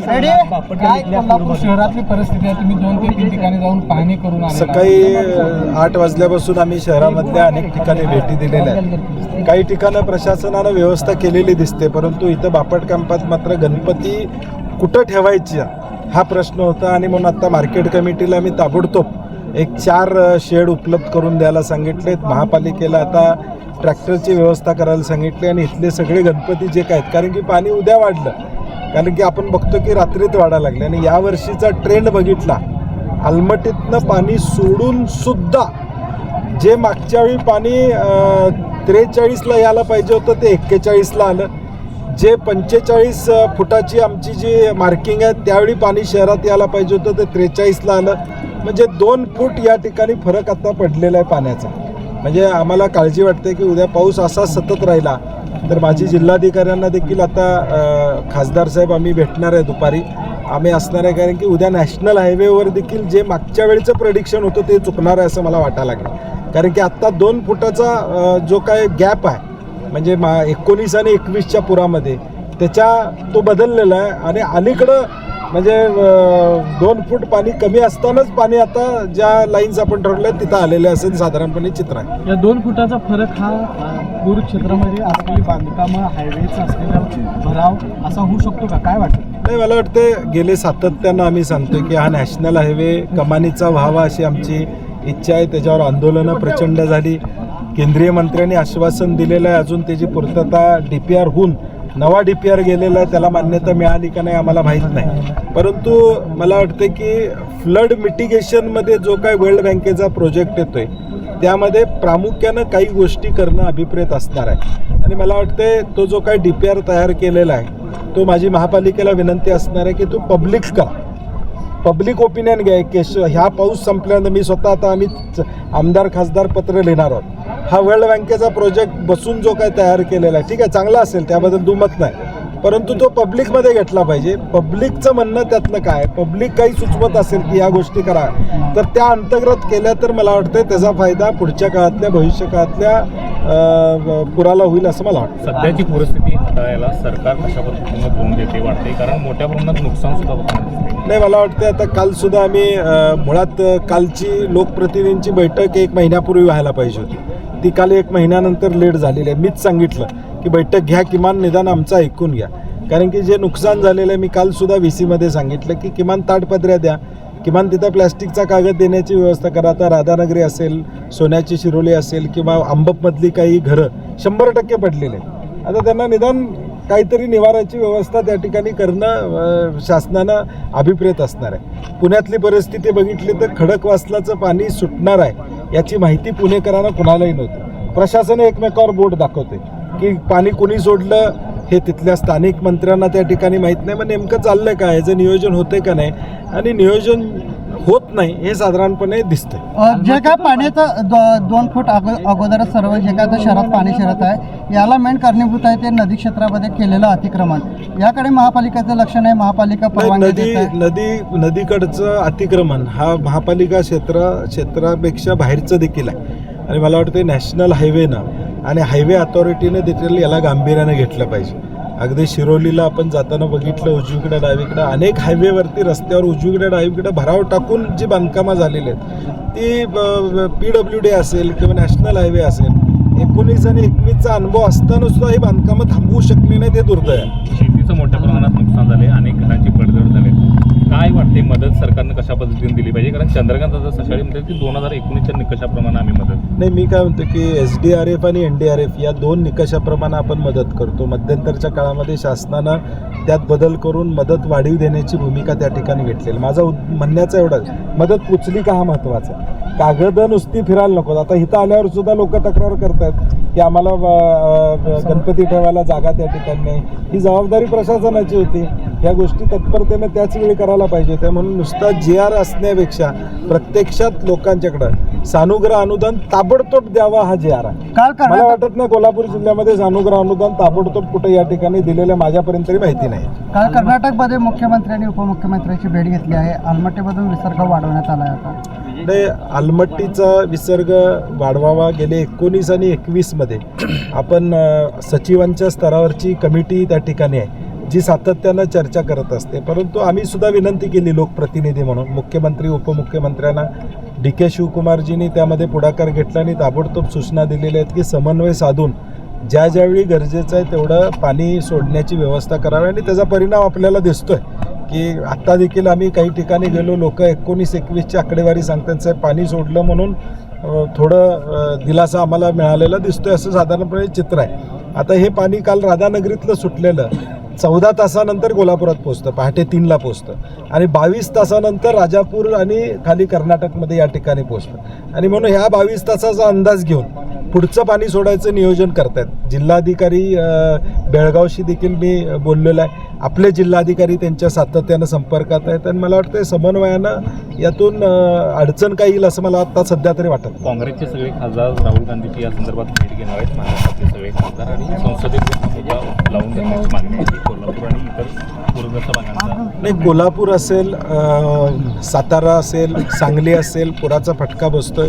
काय कोल्हापूर शहरातली परिस्थिती आहे तुम्ही दोन ते तीन ठिकाणी जाऊन पाहणी करून आलेला आहात. सकाळी आठ वाजल्यापासून आम्ही शहरामधल्या अनेक ठिकाणी भेटी दिलेल्या आहेत. काही ठिकाणं प्रशासनानं व्यवस्था केलेली दिसते परंतु इथं बापट कॅम्पात मात्र गणपती कुठं ठेवायची हा प्रश्न होता आणि म्हणून आता मार्केट कमिटीला मी ताबडतोब एक चार शेड उपलब्ध करून द्यायला सांगितलेत. महापालिकेला आता ट्रॅक्टरची व्यवस्था करायला सांगितली आणि इथले सगळे गणपती जे काय आहेत कारण की पाणी उद्या वाढलं. कारण की आपण बघतो की रात्रीत वाढायला लागले. आणि यावर्षीचा ट्रेंड बघितला आलमटीतनं पाणी सोडून सुद्धा जे मागच्या वेळी पाणी त्रेचाळीसला यायला पाहिजे होतं ते एक्केचाळीसला आलं. जे पंचेचाळीस फुटाची आमची जी मार्किंग आहे त्यावेळी पाणी शहरात यायला पाहिजे होतं ते त्रेचाळीसला आलं. म्हणजे दोन फूट या ठिकाणी फरक आता पडलेला आहे पाण्याचा. म्हणजे आम्हाला काळजी वाटते की उद्या पाऊस असा सतत राहिला तर माझी जिल्हाधिकाऱ्यांना देखील आता खासदार साहेब आम्ही भेटणार आहे दुपारी. आम्ही असणार आहे कारण की उद्या नॅशनल हायवेवर देखील जे मागच्या वेळेचं प्रडिक्शन होतं ते चुकणार आहे असं मला वाटायला लागलं. कारण की आत्ता दोन फुटाचा जो काय गॅप आहे म्हणजे मा एकोणीस आणि एकवीसच्या पुरामध्ये त्याच्या तो बदललेला आहे आणि अलीकडं म्हणजे दोन फूट पाणी कमी असतानाच पाणी आता ज्या लाईन्स आपण ठरवल्या तिथं आलेले असेल साधारणपणे चित्र. आहे या दोन फुटाचा फरक हा पूर क्षेत्रामध्ये असलेली बांधकामं हायवेचा असलेला भराव असा होऊ शकतो का? काय वाटतं? नाही मला वाटते गेले सातत्यानं आम्ही सांगतोय की हा नॅशनल हायवे कमानीचा व्हावा अशी आमची इच्छा आहे. त्याच्यावर आंदोलनं प्रचंड झाली. केंद्रीय मंत्र्यांनी आश्वासन दिलेलं आहे. अजून त्याची पूर्तता डी पी आर होऊन नवा डी पी आर गेलेला आहे त्याला मान्यता मिळाली का नाही आम्हाला माहीत नाही. परंतु मला वाटतं की फ्लड मिटिगेशनमध्ये जो काय वर्ल्ड बँकेचा प्रोजेक्ट येतो आहे त्यामध्ये प्रामुख्यानं काही गोष्टी करणं अभिप्रेत असणार आहे. आणि मला वाटते तो जो काय डी पी आर तयार केलेला आहे तो माझी महापालिकेला विनंती असणार आहे की तो पब्लिक करा पब्लिक ओपिनियन घ्या केश ह्या पाऊस संपल्यानंतर मी स्वतः आता आम्ही च- आमदार खासदार पत्र लिहिणार आहोत. हा वर्ल्ड बँकेचा प्रोजेक्ट बसून जो काय तयार केलेला आहे ठीक आहे चांगला असेल त्याबद्दल दुमत नाही. परंतु तो पब्लिकमध्ये घेतला पाहिजे. पब्लिकचं म्हणणं त्यातनं काय पब्लिक काही सुचवत असेल की या गोष्टी करा. तर त्या अंतर्गत केल्या तर मला वाटतं त्याचा फायदा पुढच्या काळातल्या भविष्य काळातल्या पुराला होईल असं मला वाटतं. सध्याची परिस्थिती हाताळायला सरकार कशा पद्धतीनं तोंड देते वाटते कारण मोठ्या प्रमाणात नुकसान सुद्धा नाही मला वाटतं आता काल सुद्धा आम्ही मुळात कालची लोकप्रतिनिधींची बैठक एक महिन्यापूर्वी व्हायला पाहिजे होती. ती काल एक महिन्यानंतर लेट झालेली आहे. मीच सांगितलं की बैठक घ्या किमान निदान आमचं ऐकून घ्या. कारण की जे नुकसान झालेलं आहे मी कालसुद्धा व्ही सीमध्ये सांगितलं की किमान ताटपत्र्या द्या. किमान तिथं प्लॅस्टिकचा कागद देण्याची व्यवस्था करा. आता राधानगरी असेल सोन्याची शिरोली असेल किंवा आंबपमधली काही घरं शंभर टक्के पडलेले आहेत. आता त्यांना निदान काहीतरी निवाराची व्यवस्था त्या ठिकाणी करणं शासनानं अभिप्रेत असणार आहे. पुण्यातली परिस्थिती बघितली तर खडकवासलाचं पाणी सुटणार आहे. याची माहिती पुणेकरांना कुणालाही नव्हती. प्रशासन एकमेकावर बोट दाखवते की पाणी कुणी सोडलं हे तिथल्या स्थानिक मंत्र्यांना त्या ठिकाणी माहीत नाही. मग नेमकं चाललंय काय याचं नियोजन होते का नाही? आणि नियोजन होत नाही हे साधारणपणे दिसतंय. जे काय पाण्याचं दोन फूट अगो अगोदरच सर्व जे काय शहरात पाणी शिरत आहे याला मेन कारणीभूत आहे ते नदी क्षेत्रामध्ये केलेलं अतिक्रमण. याकडे महापालिकेचं लक्ष नाही महापालिका नदी नदी नदीकडचं अतिक्रमण हा महापालिका क्षेत्र क्षेत्रापेक्षा बाहेरचं देखील आहे. आणि मला वाटतं नॅशनल हायवेनं आणि हायवे अथॉरिटीनं देखील याला गांभीर्यानं घेतलं पाहिजे. अगदी शिरोलीला आपण जाताना बघितलं उजवीकडे डावीकडे अनेक हायवेवरती रस्त्यावर उजवीकडे डावीकडे भराव टाकून जी बांधकामं झालेली आहेत ती पी डब्ल्यू डी असेल किंवा नॅशनल हायवे असेल एकोणीस आणि एकवीसचा अनुभव असताना सुद्धा ही बांधकामं थांबवू शकली नाही ते दुर्दैव शेतीचं मोठ्या प्रमाणात नुकसान झाले अनेक घरांची पडझड झाले काय वाटते मदत सरकारनं कशा पद्धतीने दिली पाहिजे? कारण चंद्रकांत दादा सकाळी म्हणतात की दोन हजार एकोणीसच्या निकषाप्रमाणे आम्ही मदत नाही मी काय म्हणतो की एस डी आर एफ आणि एन डी आर एफ या दोन निकषाप्रमाणे आपण मदत करतो. मध्यंतरच्या काळामध्ये शासनानं त्यात बदल करून मदत वाढीव देण्याची भूमिका त्या ठिकाणी घेतलेली. माझा म्हणण्याचा एवढाच. मदत पुचली का हा महत्त्वाचा कागद नुसती फिरायला नको. आता इथं आल्यावर सुद्धा लोक तक्रार करतात की आम्हाला गणपती ठेवायला जागा त्या ठिकाणी नाही. ही जबाबदारी प्रशासनाची होती. ह्या गोष्टी तत्परतेनं त्याच वेळी करायला पाहिजे होत्या म्हणून नुसता जी आर असण्यापेक्षा प्रत्यक्षात लोकांच्याकडं सानुग्रह अनुदान ताबडतोब द्यावा हा जी आर आहे. काल मला कर्नाटक वाटत नाही कोल्हापूर जिल्ह्यामध्ये सानुग्रह अनुदान ताबडतोब कुठे या ठिकाणी दिलेलं माझ्यापर्यंत तरी माहिती नाही. काल कर्नाटकमध्ये मुख्यमंत्री आणि उपमुख्यमंत्र्यांची भेट घेतली आहे. आलमट्टीमधून विसर्ग वाढवण्यात आला आहे आता. आलमट्टीचा विसर्ग वाढवावा गेले एकोणीस आणि एकवीसमध्ये. आपण अ, सचिवांच्या स्तरावरची कमिटी त्या ठिकाणी आहे. जी सातत्यानं चर्चा करत असते. परंतु आम्ही सुद्धा विनंती केली लोकप्रतिनिधी म्हणून मुख्यमंत्री उपमुख्यमंत्र्यांना. डी के शिवकुमारजींनी त्यामध्ये पुढाकार घेतला आणि ताबडतोब सूचना दिलेल्या आहेत की समन्वय साधून ज्या ज्यावेळी गरजेचं आहे तेवढं पाणी सोडण्याची व्यवस्था करावी आणि त्याचा परिणाम आपल्याला दिसतोय की आत्ता देखील आम्ही काही ठिकाणी गेलो लोक एकोणीस एकवीसची आकडेवारी सांगतात साहेब पाणी सोडलं म्हणून थोडं दिलासा आम्हाला मिळालेला दिसतोय असं साधारणपणे चित्र आहे. आता हे पाणी काल राधानगरीतलं सुटलेलं. चौदा तासानंतर कोल्हापुरात पोचतं पहाटे तीनला पोचतं आणि बावीस तासानंतर राजापूर आणि खाली कर्नाटकमध्ये या ठिकाणी पोचतं आणि म्हणून ह्या बावीस तासाचा अंदाज घेऊन पुढचं पाणी सोडायचं नियोजन करतायत. जिल्हाधिकारी बेळगावशी देखील मी बोललेलो आहे. आपले जिल्हाधिकारी त्यांच्या सातत्यानं संपर्कात आहेत आणि मला वाटतं समन्वयानं यातून अडचण काही येईल असं मला आता सध्या तरी वाटत. काँग्रेसचे सगळे खासदार राहुल गांधीची या संदर्भात भेट घेणार आहेत. महाराष्ट्रातले सगळे खासदार आणि संसदेत लावून देण्याची मागणी आहे. कोल्हापूर आणि इतर पूरग्रस्त भागांचा नाही कोल्हापूर असेल सातारा असेल सांगली असेल पुराचा फटका बसतोय.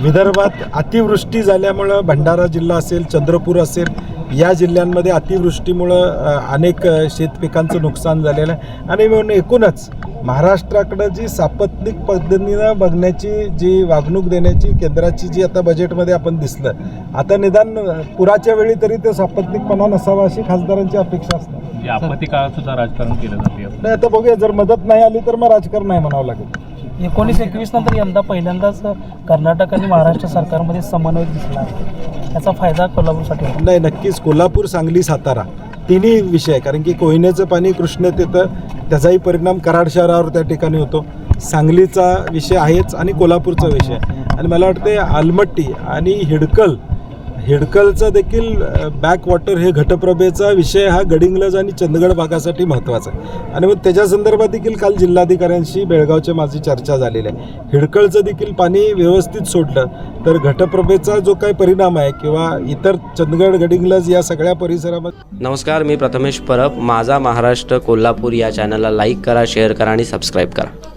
विदर्भात अतिवृष्टी झाल्यामुळं भंडारा जिल्हा असेल चंद्रपूर असेल या जिल्ह्यांमध्ये अतिवृष्टीमुळं अनेक शेतपिकांचं नुकसान झालेलं आहे. आणि म्हणून एकूणच महाराष्ट्राकडं जी सापत्निक पद्धतीनं बघण्याची जी वागणूक देण्याची केंद्राची जी आता बजेटमध्ये आपण दिसलं आता निदान पुराच्या वेळी तरी ते सापत्निकपणा नसावा अशी खासदारांची अपेक्षा असणार म्हणजे आपत्ती काळात सुद्धा राजकारण केलं जाते. नाही आता बघूया जर मदत नाही आली तर मग राजकारण नाही म्हणावं लागेल. एकोणीस एकवीस नंतर यंदा पहिल्यांदाच कर्नाटक आणि महाराष्ट्र सरकारमध्ये समन्वय दिसला आहे त्याचा फायदा कोल्हापूरसाठी नाही नक्कीच कोल्हापूर सांगली सातारा तिन्ही विषय आहे. कारण की कोयनेचं पाणी कृष्णेत येतं त्याचाही परिणाम कराड शहरावर त्या ठिकाणी होतो सांगलीचा विषय आहेच आणि कोल्हापूरचा विषय आहे. आणि मला वाटते आलमट्टी आणि हिडकल हेडकलचा देखील बॅक वॉटर हे घटप्रभेचा विषय हा गडिंग्लज आणि चंदगड भागासाठी महत्त्वाचा आहे. आणि मग त्याच्या संदर्भात देखील काल जिल्हाधिकाऱ्यांशी बेळगावच्या माझी चर्चा झालेली आहे. हिडकळचं देखील पाणी व्यवस्थित सोडलं तर घटप्रभेचा जो काही परिणाम आहे किंवा इतर चंदगड गडिंग्लज या सगळ्या परिसरामध्ये नमस्कार मी प्रथमेश परब. माझा महाराष्ट्र कोल्हापूर या चॅनलला लाईक करा शेअर करा आणि सबस्क्राईब करा.